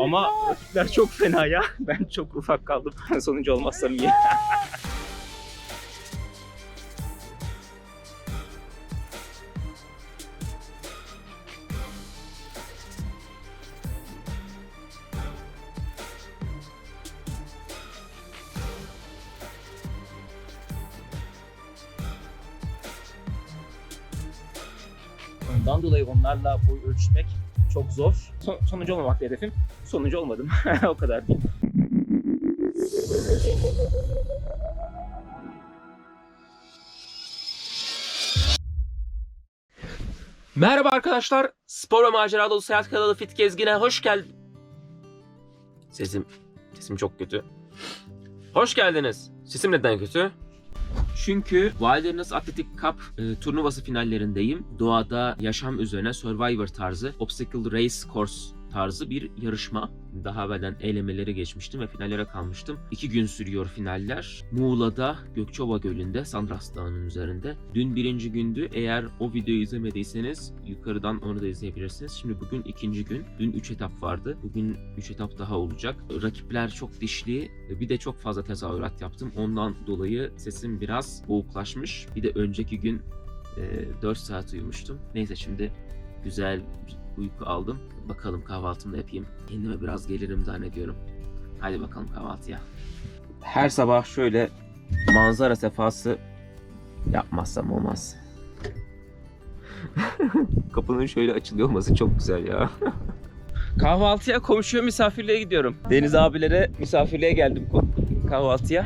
Ama rakipler çok fena ya. Ben çok ufak kaldım. Sonuncu olmazsam iyi. Ondan dolayı onlarla boy ölçmek çok zor. Son, sonuncu olmamak hedefim. Sonuncu olmadım. o kadar değil. Merhaba arkadaşlar. Spor ve macera dolu seyahat kanalı Fit Gezgin'e hoş geldin. Sesim, sesim çok kötü. Hoş geldiniz. Sesim neden kötü? Çünkü Wilderness Athletic Cup e, turnuvası finallerindeyim. Doğada yaşam üzerine Survivor tarzı, Obstacle Race Course tarzı bir yarışma. Daha evvelden elemeleri geçmiştim ve finallere kalmıştım. İki gün sürüyor finaller. Muğla'da Gökçeova Gölü'nde Sandras Dağı'nın üzerinde. Dün birinci gündü. Eğer o videoyu izlemediyseniz yukarıdan onu da izleyebilirsiniz. Şimdi bugün ikinci gün. Dün 3 etap vardı. Bugün 3 etap daha olacak. Rakipler çok dişli. Bir de çok fazla tezahürat yaptım. Ondan dolayı sesim biraz boğuklaşmış. Bir de önceki gün e, 4 saat uyumuştum. Neyse şimdi güzel bir uyku aldım. Bakalım kahvaltımı da yapayım. Kendime biraz gelirim zannediyorum. Hadi bakalım kahvaltıya. Her sabah şöyle manzara sefası yapmazsam olmaz. Kapının şöyle açılıyor olması çok güzel ya. Kahvaltıya komşuya misafirliğe gidiyorum. Deniz abilere misafirliğe geldim kahvaltıya.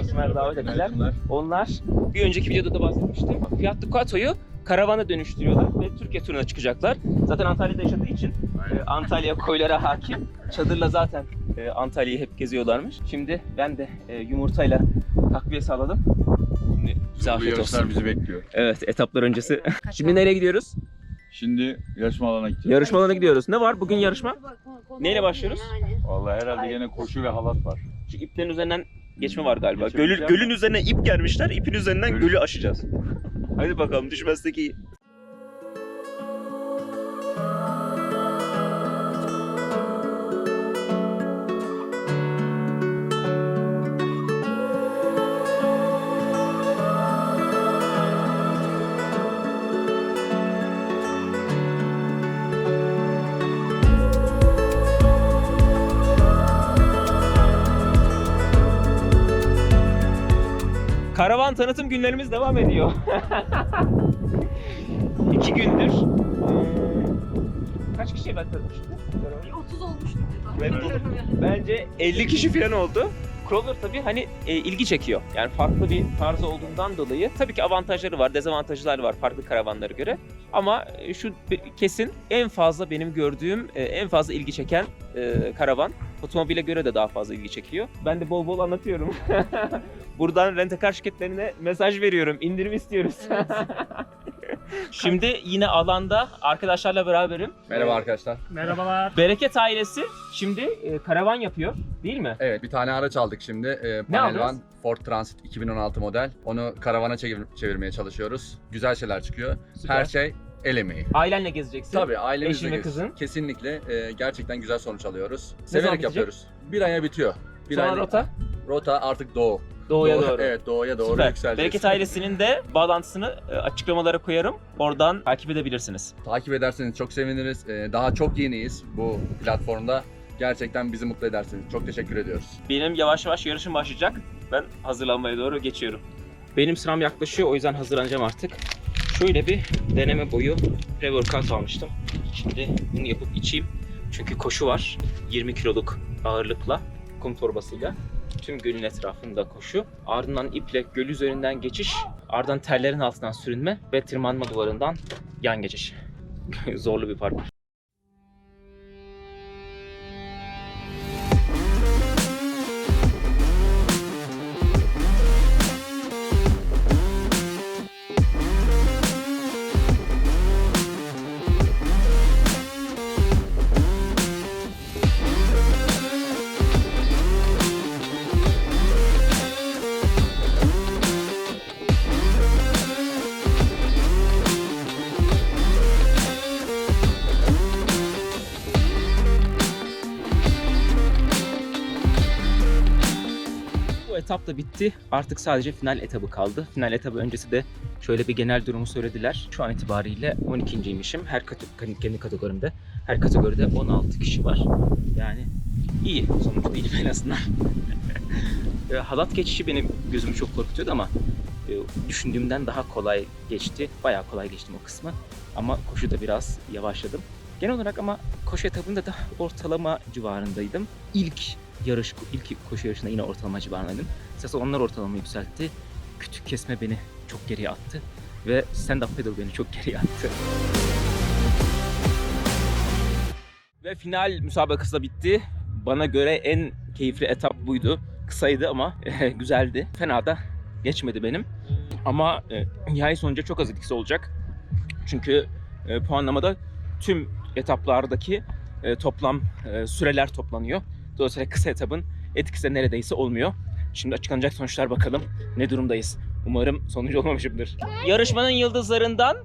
Olsunlar davet ettiler. Onlar bir önceki videoda da bahsetmiştim. Fiat Ducato'yu karavana dönüştürüyorlar ve Türkiye turuna çıkacaklar. Zaten Antalya'da yaşadığı için e, Antalya koylara hakim. Çadırla zaten e, Antalya'yı hep geziyorlarmış. Şimdi ben de e, yumurtayla takviye sağladım. Şimdi bize afiyet yarışlar olsun. bizi bekliyor. Evet etaplar öncesi. Şimdi nereye gidiyoruz? Şimdi yarışma alanına gideceğiz. Yarışma alanına gidiyoruz. Ne var bugün yarışma? Neyle başlıyoruz? Vallahi herhalde yine koşu ve halat var. Şu iplerin üzerinden geçme var galiba. Geçebileceğim Gölün, mi? gölün üzerine ip gelmişler. İpin üzerinden Göl- gölü aşacağız. Hadi bakalım düşmezsek iyi. Karavan tanıtım günlerimiz devam ediyor. İki gündür. Kaç kişiye? Bir 30 olmuştur. Ben- Bilmiyorum yani. Bence 50 kişi falan oldu. Crawler tabii hani e, ilgi çekiyor. Yani farklı bir tarzı olduğundan dolayı tabii ki avantajları var, dezavantajları var farklı karavanlara göre. Ama e, şu kesin en fazla benim gördüğüm e, en fazla ilgi çeken e, karavan. Otomobile göre de daha fazla ilgi çekiyor. Ben de bol bol anlatıyorum. Buradan rentekar şirketlerine mesaj veriyorum. İndirim istiyoruz. Evet. Şimdi yine alanda arkadaşlarla beraberim. Merhaba arkadaşlar. Merhabalar. Bereket ailesi şimdi e, karavan yapıyor değil mi? Evet bir tane araç aldık şimdi. Ne Panel aldınız? Van Ford Transit 2016 model. Onu karavana çevir- çevirmeye çalışıyoruz. Güzel şeyler çıkıyor. Süper. Her şey el emeği. Ailenle gezeceksin. Tabii ailemizle Eşin ve kızın? Kesinlikle e, gerçekten güzel sonuç alıyoruz. Severek bitecek? yapıyoruz. Bir aya bitiyor. Bir Sonra aylık- rota Rota artık doğu. Doğuya Doğu- doğru. Evet doğuya doğru Süper. yükseleceğiz. Bereket ailesinin de bağlantısını e, açıklamalara koyarım. Oradan takip edebilirsiniz. Takip ederseniz çok seviniriz. Ee, daha çok yeniyiz bu platformda. Gerçekten bizi mutlu edersiniz. Çok teşekkür ediyoruz. Benim yavaş yavaş yarışım başlayacak. Ben hazırlanmaya doğru geçiyorum. Benim sıram yaklaşıyor o yüzden hazırlanacağım artık. Şöyle bir deneme boyu pre-workout almıştım. Şimdi bunu yapıp içeyim. Çünkü koşu var. 20 kiloluk ağırlıkla, kum torbasıyla. Tüm gölün etrafında koşu. Ardından iple göl üzerinden geçiş. Ardından terlerin altından sürünme ve tırmanma duvarından yan geçiş. Zorlu bir parkur. Etap da bitti. Artık sadece final etabı kaldı. Final etabı öncesi de şöyle bir genel durumu söylediler. Şu an itibariyle 12.ymişim. Her kategori, kendi kategorimde. Her kategoride 16 kişi var. Yani iyi. Sonuç değil en azından. E, Halat geçişi benim gözümü çok korkutuyordu ama e, düşündüğümden daha kolay geçti. Bayağı kolay geçtim o kısmı. Ama koşuda biraz yavaşladım. Genel olarak ama koşu etabında da ortalama civarındaydım. İlk yarış, ilk koşu yarışında yine ortalama civarındaydım. Esas onlar ortalama yükseltti. Kütük kesme beni çok geriye attı. Ve stand-up paddle beni çok geriye attı. Ve final müsabakası da bitti. Bana göre en keyifli etap buydu. Kısaydı ama güzeldi. Fena da geçmedi benim. Ama e, nihai sonuca çok az etkisi olacak. Çünkü e, puanlamada tüm etaplardaki toplam süreler toplanıyor. Dolayısıyla kısa etapın etkisi de neredeyse olmuyor. Şimdi açıklanacak sonuçlar bakalım ne durumdayız. Umarım sonucu olmamışımdır. Yarışmanın yıldızlarından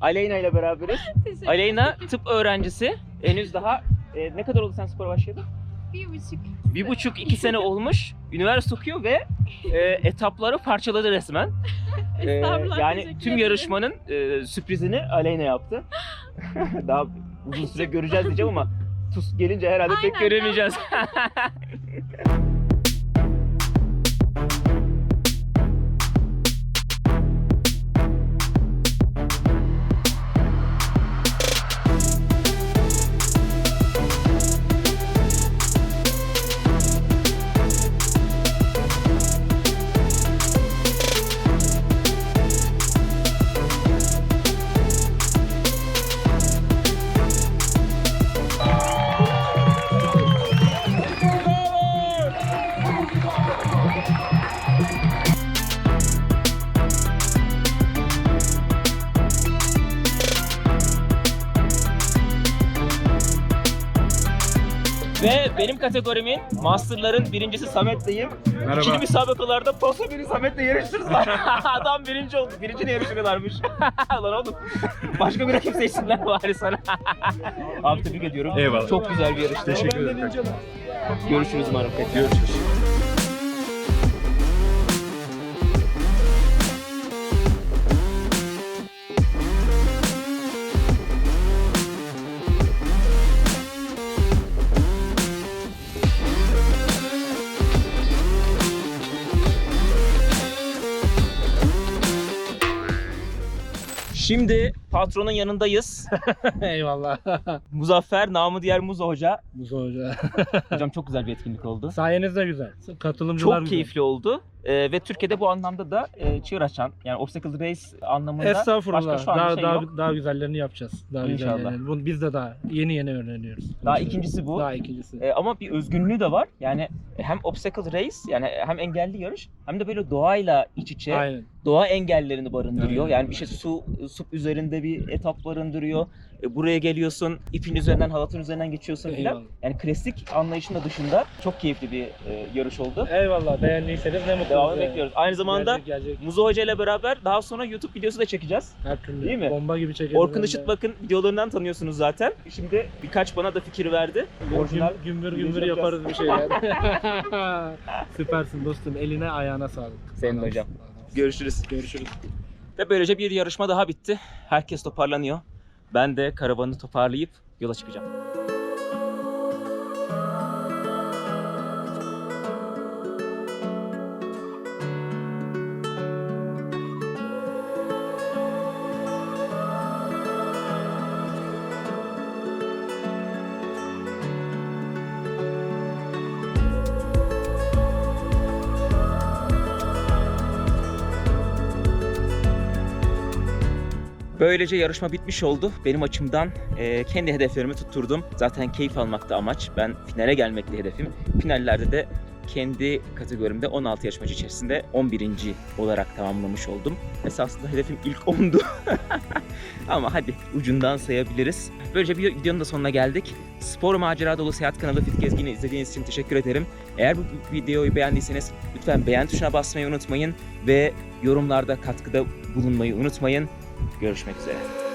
Aleyna ile beraberiz. Aleyna tıp öğrencisi. Henüz daha e, ne kadar oldu sen spora başladın? Bir buçuk. Bir buçuk iki sene olmuş. Üniversite okuyor ve e, etapları parçaladı resmen. E, yani tüm yarışmanın e, sürprizini Aleyna yaptı. Daha uzun süre göreceğiz diyeceğim ama TUS gelince herhalde pek Aynen, göremeyeceğiz. benim kategorimin Master'ların birincisi Samet'leyim. Merhaba. İkili müsabakalarda Paso biri Samet'le yarıştırırlar. Adam birinci oldu. Birinci ne yarışıyorlarmış? Lan oğlum. Başka bir rakip seçsinler bari sana. Abi tebrik ediyorum. Eyvallah. Çok güzel bir yarıştı. Teşekkür ederim. Görüşürüz umarım. Görüşürüz. Şimdi patronun yanındayız. Eyvallah. Muzaffer, namı diğer Muzo Hoca. Musa Hoca. Hocam çok güzel bir etkinlik oldu. Sayenizde güzel. Katılımcılar Çok güzel. keyifli oldu. Ee, ve Türkiye'de bu anlamda da e, çığır açan yani obstacle race anlamında Estağfurullah. başka şu an daha şey daha yok. daha güzellerini yapacağız. Daha İnşallah. güzellerini. Bunu biz de daha yeni yeni öğreniyoruz. Daha ikincisi bu. Daha ikincisi. Ee, ama bir özgünlüğü de var. Yani hem obstacle race yani hem engelli yarış hem de böyle doğayla iç içe Aynen. doğa engellerini barındırıyor. Aynen. Yani bir şey su su üzerinde bir etap barındırıyor. E, buraya geliyorsun, ipin üzerinden, halatın üzerinden geçiyorsun filan. Eyvallah. Yani klasik anlayışın da dışında çok keyifli bir e, yarış oldu. Eyvallah. Beğendiyseniz ne mutlu. Devamını bize. bekliyoruz. Aynı zamanda Gelecek, gelecek. Muzo Hoca ile beraber daha sonra YouTube videosu da çekeceğiz. Her türlü. Değil mi? Bomba gibi çekeriz. Orkun hem de. Işıtmak'ın videolarından tanıyorsunuz zaten. Şimdi birkaç bana da fikir verdi. Orijinal Güm- gümbür video gümbür yapacağız. yaparız bir şeyler. Süpersin dostum. Eline ayağına sağlık. Senin hocam. Görüşürüz. Görüşürüz. Ve böylece bir yarışma daha bitti. Herkes toparlanıyor. Ben de karavanı toparlayıp yola çıkacağım. Böylece yarışma bitmiş oldu. Benim açımdan e, kendi hedeflerimi tutturdum. Zaten keyif almakta amaç. Ben finale gelmekte hedefim. Finallerde de kendi kategorimde 16 yarışmacı içerisinde 11. olarak tamamlamış oldum. Esasında hedefim ilk 10'du. Ama hadi ucundan sayabiliriz. Böylece bir videonun da sonuna geldik. Spor macera dolu seyahat kanalı Fit Gezgin'i izlediğiniz için teşekkür ederim. Eğer bu videoyu beğendiyseniz lütfen beğen tuşuna basmayı unutmayın ve yorumlarda katkıda bulunmayı unutmayın. Görüşmek üzere.